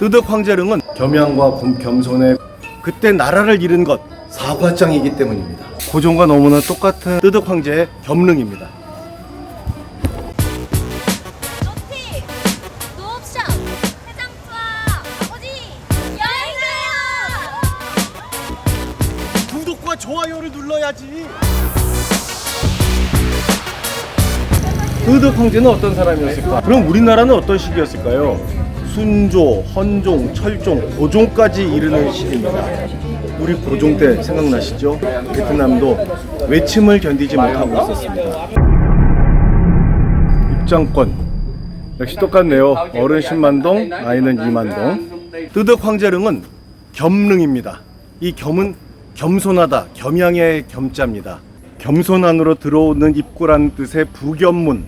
뜨덕 황제릉은 겸양과 곰- 겸손의 그때 나라를 잃은 것 사과장이기 때문입니다. 고종과 너무나 똑같은 뜨덕 황제의 겸릉입니다. 노티, 노옵션, 해장 투어, 아버지, 여행 가요! 구독과 좋아요를 눌러야지. 뜨덕 황제는 어떤 사람이었을까? 그럼 우리나라는 어떤 시기였을까요? 순조, 헌종, 철종, 고종까지 이르는 시기입니다. 우리 고종 때 생각나시죠? 베트남도 외침을 견디지 못하고 있었습니다. 입장권 역시 똑같네요. 어른 10만 동, 아이는 2만 동. 뜨덕 황제릉은 겸릉입니다. 이 겸은 겸손하다, 겸양의 겸자입니다. 겸손안으로 들어오는 입구란 뜻의 부겸문,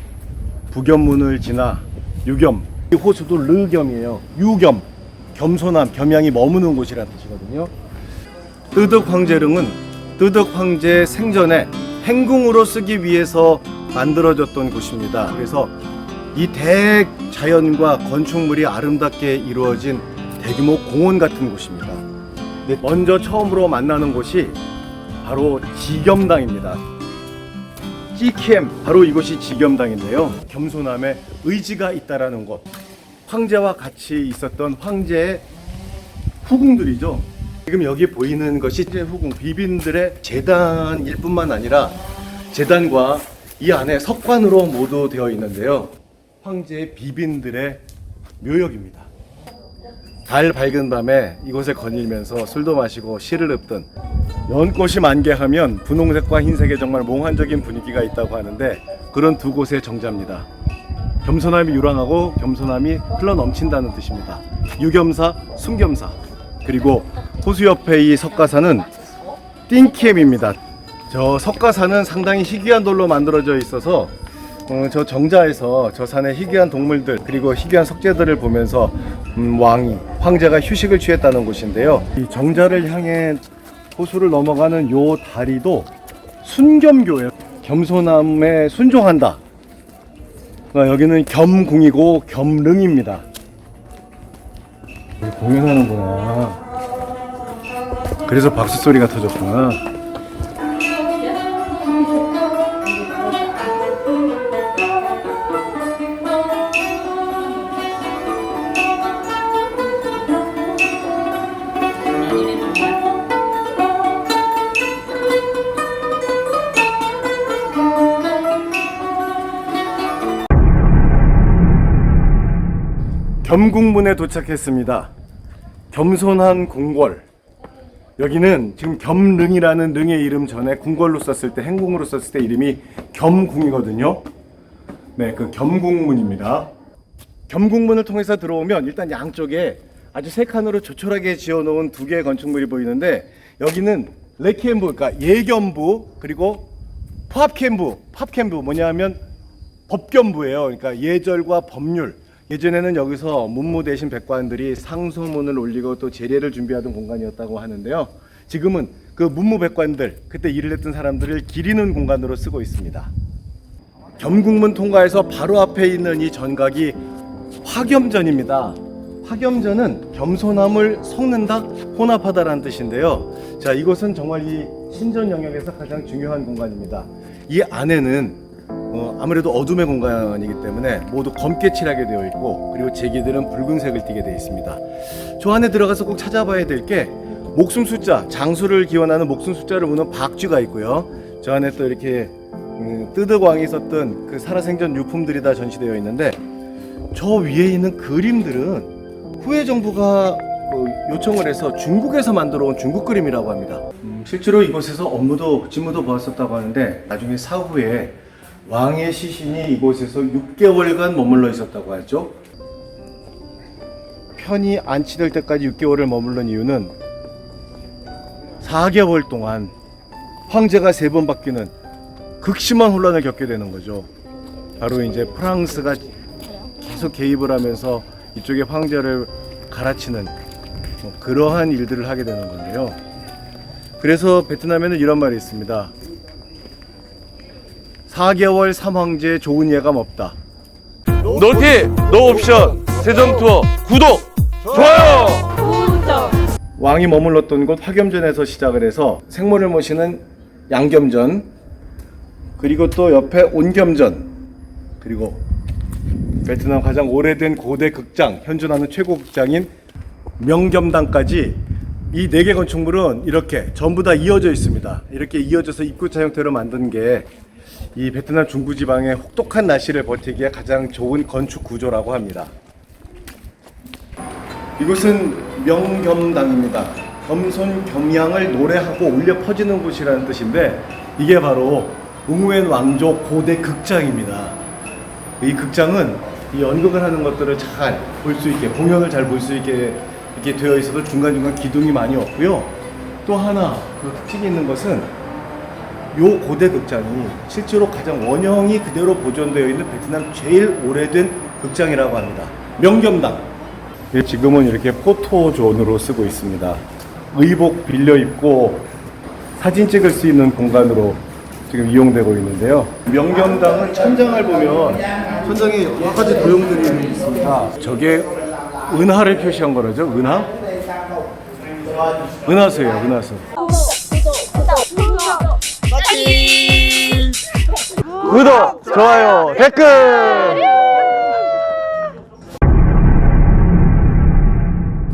부겸문을 지나 유겸, 이 호수도 르겸이에요. 유겸, 겸손함, 겸양이 머무는 곳이라는 뜻이거든요. 뜨덕 황제릉은 뜨덕 황제 생전에 행궁으로 쓰기 위해서 만들어졌던 곳입니다. 그래서 이 대자연과 건축물이 아름답게 이루어진 대규모 공원 같은 곳입니다. 네, 먼저 처음으로 만나는 곳이 바로 지겸당입니다. 찌캠 바로 이곳이 지겸당인데요. 겸손함에 의지가 있다라는 것. 황제와 같이 있었던 황제의 후궁들이죠. 지금 여기 보이는 것이 후궁 비빈들의 재단일 뿐만 아니라 재단과 이 안에 석관으로 모두 되어 있는데요. 황제의 비빈들의 묘역입니다. 달 밝은 밤에 이곳에 거닐면서 술도 마시고 시를 읊던 연꽃이 만개하면 분홍색과 흰색의 정말 몽환적인 분위기가 있다고 하는데 그런 두 곳의 정자입니다. 겸손함이 유랑하고 겸손함이 흘러 넘친다는 뜻입니다. 유겸사, 순겸사. 그리고 호수 옆에 이 석가사는 띵캠입니다. 저 석가사는 상당히 희귀한 돌로 만들어져 있어서 어, 저 정자에서 저 산의 희귀한 동물들 그리고 희귀한 석재들을 보면서 음, 왕이 황제가 휴식을 취했다는 곳인데요. 이 정자를 향해 호수를 넘어가는 요 다리도 순겸교예요. 겸손함에 순종한다. 그러니까 여기는 겸궁이고 겸릉입니다. 공연하는구나. 그래서 박수 소리가 터졌구나. 겸궁문에 도착했습니다. 겸손한 궁궐. 여기는 지금 겸릉이라는 릉의 이름 전에 궁궐로 썼을 때 행궁으로 썼을 때 이름이 겸궁이거든요. 네, 그 겸궁문입니다. 겸궁문을 통해서 들어오면 일단 양쪽에 아주 세 칸으로 조촐하게 지어놓은 두 개의 건축물이 보이는데 여기는 레키엠부, 그러니까 예견부 그리고 팝캠부, 팝캠부 뭐냐면 법견부예요. 그러니까 예절과 법률. 예전에는 여기서 문무 대신 백관들이 상소문을 올리고 또 제례를 준비하던 공간이었다고 하는데요. 지금은 그 문무 백관들 그때 일을 했던 사람들을 기리는 공간으로 쓰고 있습니다. 겸궁문 통과해서 바로 앞에 있는 이 전각이 화겸전입니다. 화겸전은 겸손함을 섞는다, 혼합하다라는 뜻인데요. 자, 이곳은 정말 이 신전 영역에서 가장 중요한 공간입니다. 이 안에는 어, 아무래도 어둠의 공간이기 때문에 모두 검게 칠하게 되어 있고 그리고 제기들은 붉은색을 띠게 되어 있습니다. 저 안에 들어가서 꼭 찾아봐야 될 게 목숨 숫자, 장수를 기원하는 목숨 숫자를 무는 박쥐가 있고요. 저 안에 또 이렇게 음, 뜨득왕이 썼던 그 살아생전 유품들이 다 전시되어 있는데 저 위에 있는 그림들은 후에 정부가 그 요청을 해서 중국에서 만들어 온 중국 그림이라고 합니다. 음, 실제로 이곳에서 업무도 직무도 보았었다고 하는데 나중에 사후에 왕의 시신이 이곳에서 6개월간 머물러 있었다고 하죠. 편히 안치될 때까지 6개월을 머물른 이유는 4개월 동안 황제가 세번 바뀌는 극심한 혼란을 겪게 되는 거죠. 바로 이제 프랑스가 계속 개입을 하면서 이쪽의 황제를 갈아치는 뭐 그러한 일들을 하게 되는 건데요. 그래서 베트남에는 이런 말이 있습니다. 4개월 삼황제 좋은 예감 없다. 노티, 노 옵션, 세정 투어, 구독! 좋아요. 왕이 머물렀던 곳 화겸전에서 시작을 해서 생모를 모시는 양겸전 그리고 또 옆에 온겸전 그리고 베트남 가장 오래된 고대 극장 현존하는 최고 극장인 명겸당까지 이 네 개 건축물은 이렇게 전부 다 이어져 있습니다. 이렇게 이어져서 입구차 형태로 만든 게 이 베트남 중부지방의 혹독한 날씨를 버티기에 가장 좋은 건축 구조라고 합니다. 이곳은 명겸당입니다. 겸손 겸양을 노래하고 울려 퍼지는 곳이라는 뜻인데 이게 바로 웅웬 왕조 고대 극장입니다. 이 극장은 이 연극을 하는 것들을 잘 볼 수 있게 공연을 잘 볼 수 있게 이렇게 되어 있어서 중간중간 기둥이 많이 없고요. 또 하나 그 특징이 있는 것은 요 고대 극장이 실제로 가장 원형이 그대로 보존되어 있는 베트남 제일 오래된 극장이라고 합니다. 명겸당. 예, 지금은 이렇게 포토존으로 쓰고 있습니다. 의복 빌려 입고 사진 찍을 수 있는 공간으로 지금 이용되고 있는데요. 명경당은 천장을 보면 천장에 여러 가지 도형들이 있습니다. 저게 은하를 표시한 거라죠? 은하? 은하수예요, 은하수. 구독, 좋아요, 댓글!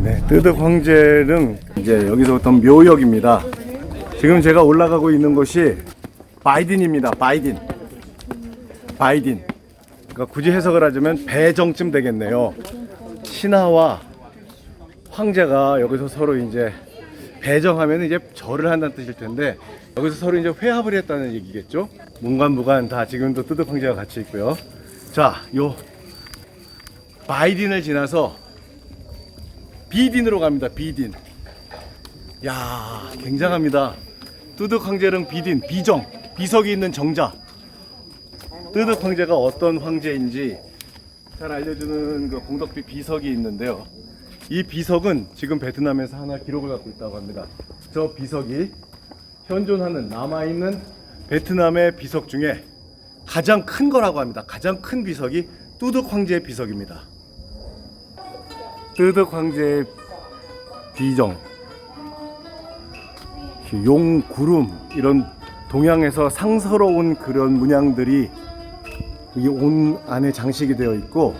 네, 뜨득 황제는 이제 여기서부터 묘역입니다. 지금 제가 올라가고 있는 곳이 바이딘입니다. 바이딘. 바이딘. 그러니까 굳이 해석을 하자면 배정쯤 되겠네요. 신하와 황제가 여기서 서로 이제 배정하면 이제 절을 한다는 뜻일 텐데 여기서 서로 이제 회합을 했다는 얘기겠죠. 문관무관 다 지금도 황제가 같이 있고요. 자, 요 바이딘을 지나서 비딘으로 갑니다. 비딘. 야, 굉장합니다. 뜨득 황제는 비딘, 비정, 비석이 있는 정자. 뜨득 황제가 어떤 황제인지 잘 알려주는 그 공덕비 비석이 있는데요. 이 비석은 지금 베트남에서 하나 기록을 갖고 있다고 합니다. 저 비석이 현존하는 남아있는 베트남의 비석 중에 가장 큰 거라고 합니다. 가장 큰 비석이 뚜득 황제의 비석입니다. 뜨득 황제의 비정, 용, 구름 이런 동양에서 상서로운 그런 문양들이 이 온 안에 장식이 되어 있고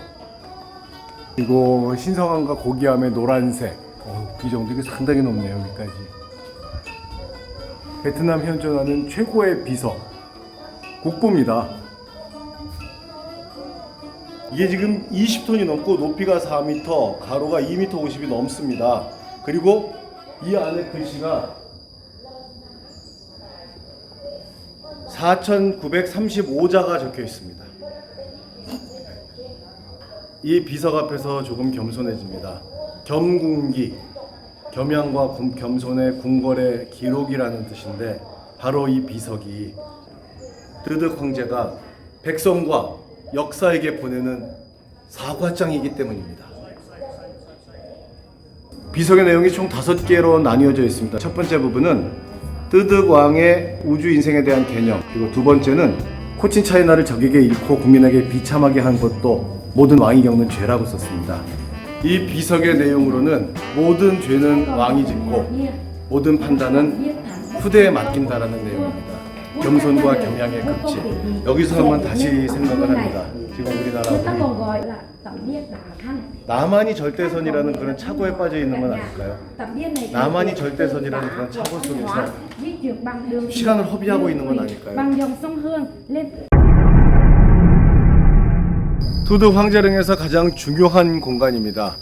그리고 신성함과 고귀함의 노란색 어, 비정도 이게 상당히 높네요 여기까지 베트남 현존하는 최고의 비석 국보입니다 이게 지금 20톤이 넘고 높이가 4m, 가로가 2m 50이 넘습니다. 그리고 이 안에 글씨가 4,935자가 적혀 있습니다. 이 비석 앞에서 조금 겸손해집니다. 겸궁기, 겸양과 곰- 겸손의 궁궐의 기록이라는 뜻인데 바로 이 비석이 드득 황제가 백성과 역사에게 보내는 사과장이기 때문입니다. 비석의 내용이 총 다섯 개로 나뉘어져 있습니다. 첫 번째 부분은 뜨득 왕의 우주 인생에 대한 개념, 그리고 두 번째는 코친 차이나를 적에게 잃고 국민에게 비참하게 한 것도 모든 왕이 겪는 죄라고 썼습니다. 이 비석의 내용으로는 모든 죄는 왕이 짓고 모든 판단은 후대에 맡긴다라는 내용입니다. 겸손과 겸양의 극치. 여기서 한번 다시 생각을 합니다. 지금 우리나라 나만이 절대선이라는 그런 착오에 빠져 있는 건 아닐까요? 나만이 절대선이라는 그런 착오 속에서 시간을 허비하고 있는 건 아닐까요? 투드 황제릉에서 가장 중요한 공간입니다.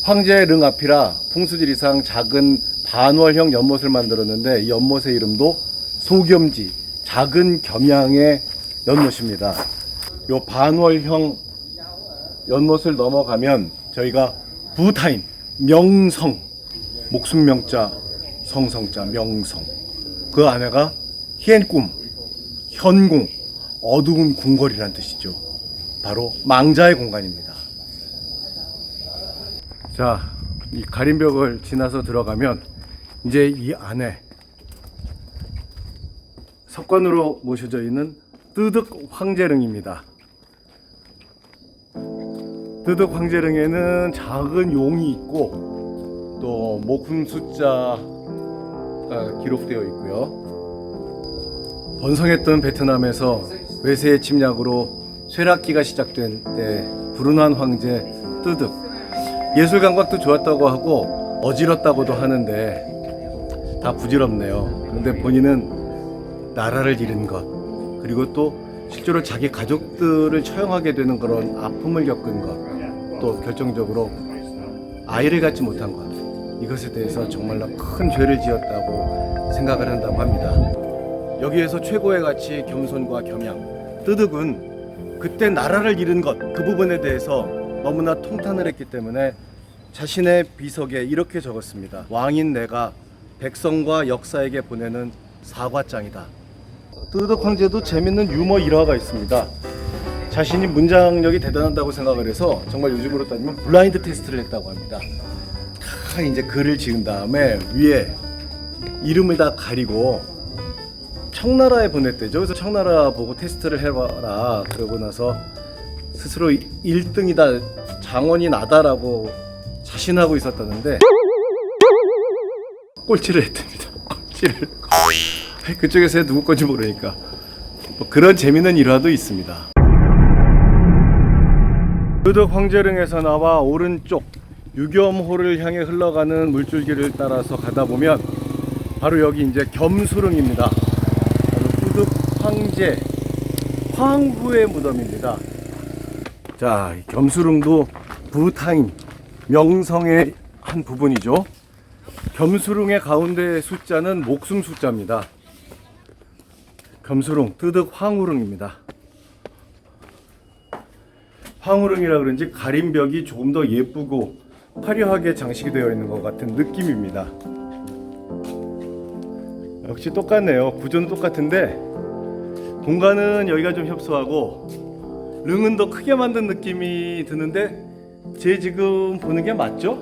황제릉 앞이라 풍수지리상 작은 반월형 연못을 만들었는데 이 연못의 이름도 소겸지, 작은 겸양의 연못입니다. 요 반월형 연못을 넘어가면 저희가 부타임, 명성, 목숨 명자, 성성자, 명성. 그 안에가 희엔꿈, 현궁, 어두운 궁궐이란 뜻이죠. 바로 망자의 공간입니다. 자, 이 가림벽을 지나서 들어가면 이제 이 안에 석관으로 모셔져 있는 뜨득 황제릉입니다. 뜨득 황제릉에는 작은 용이 있고 또 목숨 숫자가 기록되어 있고요. 번성했던 베트남에서 외세의 침략으로 쇠락기가 시작된 때 불운한 황제 뜨득 예술 감각도 좋았다고 하고 어지럽다고도 하는데 다 부질없네요. 그런데 본인은 나라를 잃은 것 그리고 또 실제로 자기 가족들을 처형하게 되는 그런 아픔을 겪은 것 또 결정적으로 아이를 갖지 못한 것 이것에 대해서 정말로 큰 죄를 지었다고 생각을 한다고 합니다. 여기에서 최고의 가치 겸손과 겸양 뜨득은 그때 나라를 잃은 것 그 부분에 대해서 너무나 통탄을 했기 때문에 자신의 비석에 이렇게 적었습니다. 왕인 내가 백성과 역사에게 보내는 사과장이다. 뜨득 황제도 재밌는 유머 일화가 있습니다. 자신이 문장력이 대단하다고 생각을 해서 정말 요즘으로 따지면 블라인드 테스트를 했다고 합니다. 다 이제 글을 지은 다음에 위에 이름을 다 가리고 청나라에 보냈대죠. 그래서 청나라 보고 테스트를 해봐라. 그러고 나서 스스로 1등이다, 장원이 나다라고 자신하고 있었다는데 꼴찌를 했답니다. 꼴찌를. 그쪽에서 누구 건지 모르니까. 뭐 그런 재미있는 일화도 있습니다. 의덕 황제릉에서 나와 오른쪽 유겸호를 향해 흘러가는 물줄기를 따라서 가다 보면 바로 여기 이제 겸수릉입니다. 황제 황후의 무덤입니다. 자, 이 겸수릉도 부타인 명성의 한 부분이죠. 겸수릉의 가운데 숫자는 목숨 숫자입니다. 겸수릉, 뜨득 황후릉입니다. 황후릉이라 그런지 가림벽이 조금 더 예쁘고 화려하게 장식이 되어 있는 것 같은 느낌입니다. 역시 똑같네요. 구조는 똑같은데 공간은 여기가 좀 협소하고 릉은 더 크게 만든 느낌이 드는데 제 지금 보는 게 맞죠?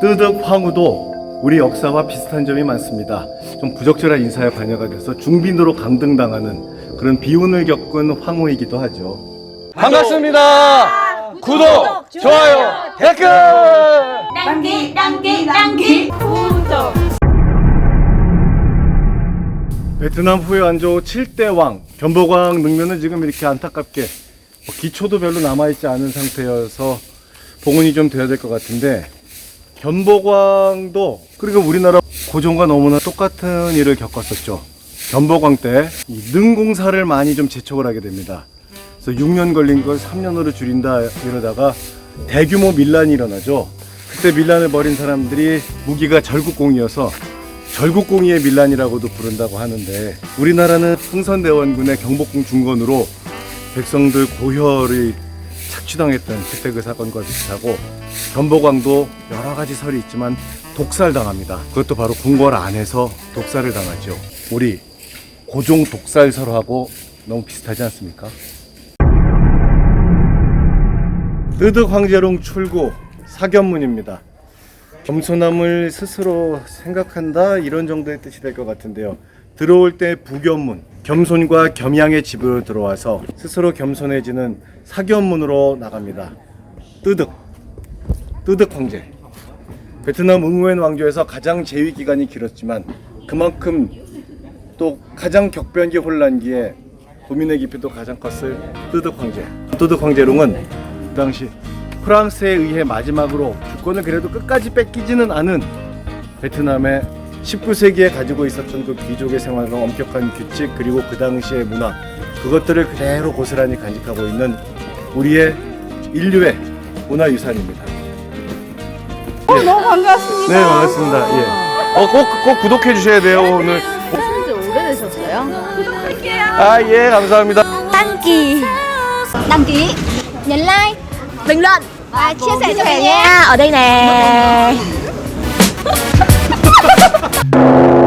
뜨득 황후도 우리 역사와 비슷한 점이 많습니다. 좀 부적절한 인사에 관여가 돼서 중빈으로 강등당하는 그런 비운을 겪은 황후이기도 하죠. 반갑습니다. 구독, 좋아요, 댓글! ký đăng ký 베트남 후에 안조 7대 왕 견보광 능면은 지금 이렇게 안타깝게 뭐 기초도 별로 남아있지 않은 상태여서 복원이 좀 돼야 될 것 같은데 견보광도 그리고 우리나라 고종과 너무나 똑같은 일을 겪었었죠. 견보광 때이 능공사를 많이 좀 재촉을 하게 됩니다. 그래서 6년 걸린 걸 3년으로 줄인다 이러다가 대규모 밀란이 일어나죠. 그때 밀란을 벌인 사람들이 무기가 절국공이어서 절국공의의 밀란이라고도 부른다고 하는데 우리나라는 흥선대원군의 경복궁 중건으로 백성들 고혈이 착취당했던 그때 그 사건과 비슷하고 견보광도 여러 가지 설이 있지만 독살당합니다. 그것도 바로 궁궐 안에서 독살을 당하죠. 우리 고종 독살설하고 너무 비슷하지 않습니까? 뜨득 황제롱 출구 사견문입니다. 겸손함을 스스로 생각한다 이런 정도의 뜻이 될 것 같은데요. 들어올 때 부견문, 겸손과 겸양의 집으로 들어와서 스스로 겸손해지는 사견문으로 나갑니다. 뜨득, 뜨득 황제. 베트남 응우엔 왕조에서 가장 재위 기간이 길었지만 그만큼 또 가장 격변기 혼란기에 고민의 깊이도 가장 컸을 뜨득 황제. 뜨득 황제롱은 그 당시 프랑스에 의해 마지막으로 주권을 그래도 끝까지 뺏기지는 않은 베트남의 19세기에 가지고 있었던 그 귀족의 생활과 엄격한 규칙 그리고 그 당시의 문화 그것들을 그대로 고스란히 간직하고 있는 우리의 인류의 문화 유산입니다. 어, 너무 반갑습니다. 네 반갑습니다. 예. 어꼭 꼭 구독해 주셔야 돼요 오늘. 한지 오래되셨어요? 아 예 감사합니다. đăng ký đăng ký nhấn like bình luận và chia sẻ cho mình nha. ở đây nè